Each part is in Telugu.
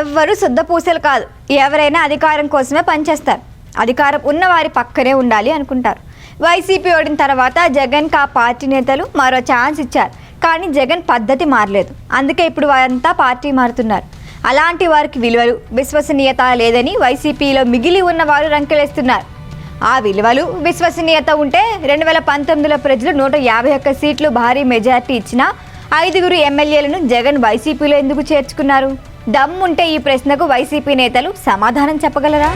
ఎవ్వరు శుద్ధపూసలు కాదు. ఎవరైనా అధికారం కోసమే పనిచేస్తారు. అధికారం ఉన్నవారి పక్కనే ఉండాలి అనుకుంటారు. వైసీపీ ఓడిన తర్వాత జగన్కి ఆ పార్టీ నేతలు మరో ఛాన్స్ ఇచ్చారు. కానీ జగన్ పద్ధతి మారలేదు. అందుకే ఇప్పుడు వారంతా పార్టీ మారుతున్నారు. అలాంటి వారికి విలువలు విశ్వసనీయత లేదని వైసీపీలో మిగిలి ఉన్న వారు రంకెలేస్తున్నారు. ఆ విలువలు విశ్వసనీయత ఉంటే రెండు వేల పంతొమ్మిదిలో ప్రజలు నూట యాభై ఒక్క సీట్లు భారీ మెజార్టీ ఇచ్చిన ఐదుగురు ఎమ్మెల్యేలను జగన్ వైసీపీలో ఎందుకు చేర్చుకున్నారు? దమ్ముంటే ఈ ప్రశ్నకు వైసీపీ నేతలు సమాధానం చెప్పగలరా?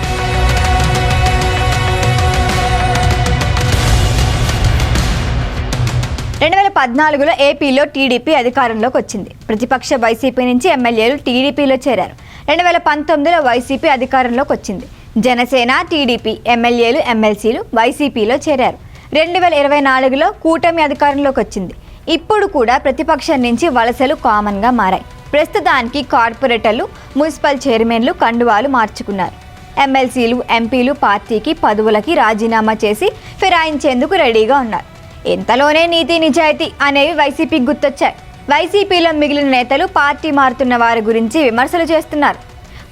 రెండు వేల పద్నాలుగులో ఏపీలో టీడీపీ అధికారంలోకి వచ్చింది. ప్రతిపక్ష వైసీపీ నుంచి ఎమ్మెల్యేలు టీడీపీలో చేరారు. రెండు వేల పంతొమ్మిదిలో వైసీపీ అధికారంలోకి వచ్చింది. జనసేన టీడీపీ ఎమ్మెల్యేలు ఎమ్మెల్సీలు వైసీపీలో చేరారు. రెండు వేల ఇరవై నాలుగులో కూటమి అధికారంలోకి వచ్చింది. ఇప్పుడు కూడా ప్రతిపక్షం నుంచి వలసలు కామన్గా మారాయి. ప్రస్తుతానికి కార్పొరేటర్లు మున్సిపల్ చైర్మన్లు కండువాలు మార్చుకున్నారు. ఎమ్మెల్సీలు ఎంపీలు పార్టీకి పదవులకి రాజీనామా చేసి ఫిరాయించేందుకు రెడీగా ఉన్నారు. ఇంతలోనే నీతి నిజాయితీ అనేవి వైసీపీకి గుర్తొచ్చాయి. వైసీపీలో మిగిలిన నేతలు పార్టీ మారుతున్న వారి గురించి విమర్శలు చేస్తున్నారు.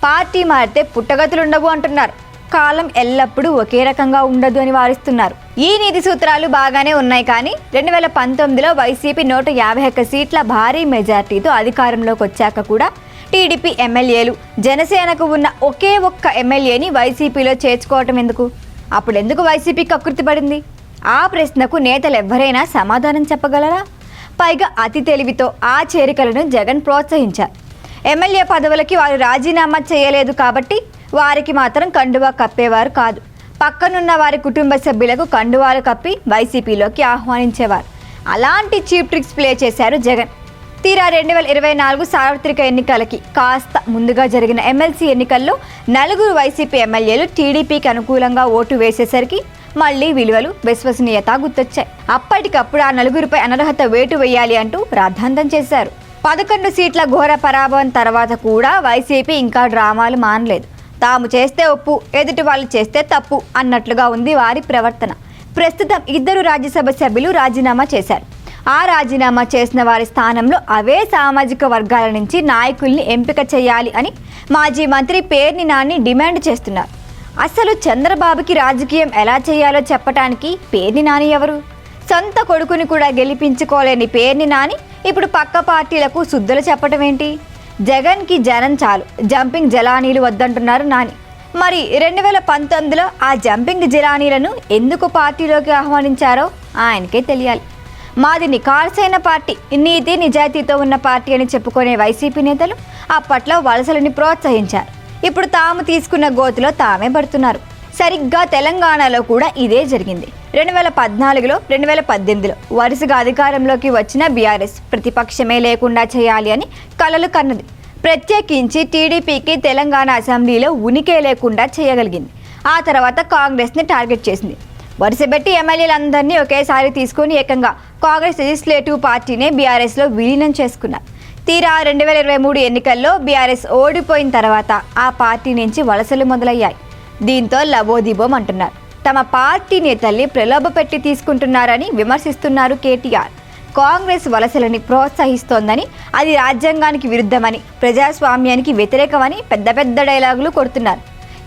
పార్టీ మారితే పుట్టగతులుండవు అంటున్నారు. కాలం ఎల్లప్పుడూ ఒకే రకంగా ఉండదు అని వారిస్తున్నారు. ఈ నీతి సూత్రాలు బాగానే ఉన్నాయి కానీ రెండు వేల పంతొమ్మిదిలో వైసీపీ నూట యాభై ఒక్క సీట్ల భారీ మెజార్టీతో అధికారంలోకి వచ్చాక కూడా టీడీపీ ఎమ్మెల్యేలు జనసేనకు ఉన్న ఒకే ఒక్క ఎమ్మెల్యేని వైసీపీలో చేర్చుకోవటం ఎందుకు? అప్పుడు ఎందుకు వైసీపీ కకృతి పడింది? ఆ ప్రశ్నకు నేతలు ఎవరైనా సమాధానం చెప్పగలరా? పైగా అతి తెలివితో ఆ చేరికలను జగన్ ప్రోత్సహించారు. ఎమ్మెల్యే పదవులకి వారు రాజీనామా చేయలేదు కాబట్టి వారికి మాత్రం కండువా కప్పేవారు కాదు. పక్కనున్న వారి కుటుంబ సభ్యులకు కండువాలు కప్పి వైసీపీలోకి ఆహ్వానించేవారు. అలాంటి చీప్ ట్రిక్స్ ప్లే చేశారు జగన్. తీరా రెండు వేల ఇరవై నాలుగు సార్వత్రిక ఎన్నికలకి కాస్త ముందుగా జరిగిన ఎమ్మెల్సీ ఎన్నికల్లో నలుగురు వైసీపీ ఎమ్మెల్యేలు టీడీపీకి అనుకూలంగా ఓటు వేసేసరికి మళ్ళీ విలువలు విశ్వసనీయత గుర్తొచ్చాయి. అప్పటికప్పుడు ఆ నలుగురిపై అనర్హత వేటు వేయాలి అంటూ రాద్ధాంతం చేశారు. పదకొండు సీట్ల ఘోర పరాభవం తర్వాత కూడా వైసీపీ ఇంకా డ్రామాలు మానలేదు. తాము చేస్తే ఒప్పు ఎదుటి వాళ్ళు చేస్తే తప్పు అన్నట్లుగా ఉంది వారి ప్రవర్తన. ప్రస్తుతం ఇద్దరు రాజ్యసభ సభ్యులు రాజీనామా చేశారు. ఆ రాజీనామా చేసిన వారి స్థానంలో అవే సామాజిక వర్గాల నుంచి నాయకుల్ని ఎంపిక చేయాలి అని మాజీ మంత్రి పేర్ని నాని డిమాండ్ చేస్తున్నారు. అసలు చంద్రబాబుకి రాజకీయం ఎలా చేయాలో చెప్పటానికి పేర్ని నాని ఎవరు? సొంత కొడుకుని కూడా గెలిపించుకోలేని పేర్ని నాని ఇప్పుడు పక్క పార్టీలకు శుద్ధులు చెప్పటం ఏంటి జగన్కి జనం చాలు. జంపింగ్ జలానీలు వద్దంటున్నారు నాని. మరి రెండు వేల పంతొమ్మిదిలో ఆ జంపింగ్ జలానీలను ఎందుకు పార్టీలోకి ఆహ్వానించారో ఆయనకే తెలియాలి. మాది నికాల్సైన పార్టీ నీతి నిజాయితీతో ఉన్న పార్టీ అని చెప్పుకునే వైసీపీ నేతలు అప్పట్లో వలసలని ప్రోత్సహించారు. ఇప్పుడు తాము తీసుకున్న గోతిలో తామే పడుతున్నారు. సరిగ్గా తెలంగాణలో కూడా ఇదే జరిగింది. రెండు వేల పద్నాలుగులో రెండు వేల పద్దెనిమిదిలో వరుసగా అధికారంలోకి వచ్చిన బీఆర్ఎస్ ప్రతిపక్షమే లేకుండా చేయాలి అని కలలు కన్నది. ప్రత్యేకించి టీడీపీకి తెలంగాణ అసెంబ్లీలో ఉనికే లేకుండా చేయగలిగింది. ఆ తర్వాత కాంగ్రెస్ని టార్గెట్ చేసింది. వరుసబెట్టి ఎమ్మెల్యేలందరినీ ఒకేసారి తీసుకుని ఏకంగా కాంగ్రెస్ లెజిస్లేటివ్ పార్టీనే బీఆర్ఎస్లో విలీనం చేసుకున్నారు. తీరా రెండు వేల ఇరవై మూడు ఎన్నికల్లో బీఆర్ఎస్ ఓడిపోయిన తర్వాత ఆ పార్టీ నుంచి వలసలు మొదలయ్యాయి. దీంతో లబోదిబోం అంటున్నారు. తమ పార్టీ నేతల్ని ప్రలోభపెట్టి తీసుకుంటున్నారని విమర్శిస్తున్నారు కేటీఆర్. కాంగ్రెస్ వలసలని ప్రోత్సహిస్తోందని అది రాజ్యాంగానికి విరుద్ధమని ప్రజాస్వామ్యానికి వ్యతిరేకమని పెద్ద పెద్ద డైలాగులు కొడుతున్నారు.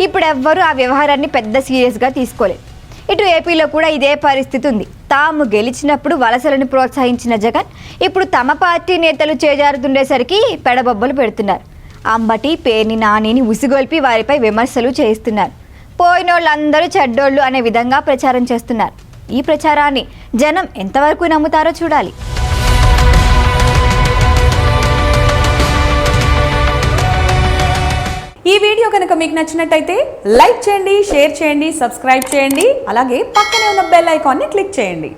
ఇప్పుడు ఎవ్వరూ ఆ వ్యవహారాన్ని పెద్ద సీరియస్గా తీసుకోలేదు. ఇటు ఏపీలో కూడా ఇదే పరిస్థితి ఉంది. తాము గెలిచినప్పుడు వలసలను ప్రోత్సహించిన జగన్ ఇప్పుడు తమ పార్టీ నేతలు చేజారుతుండేసరికి పెడబొబ్బలు పెడుతున్నారు. అంబటి పేర్ని నానిని ఉసిగొల్పి వారిపై విమర్శలు చేయిస్తున్నారు. పోయినోళ్ళందరూ చెడ్డోళ్ళు అనే విధంగా ప్రచారం చేస్తున్నారు. ఈ ప్రచారాన్ని జనం ఎంతవరకు నమ్ముతారో చూడాలి. ఈ వీడియో కనుక మీకు నచ్చినట్టయితే లైక్ చేయండి షేర్ చేయండి సబ్స్క్రైబ్ చేయండి అలాగే పక్కనే ఉన్న బెల్ ఐకాన్ని క్లిక్ చేయండి.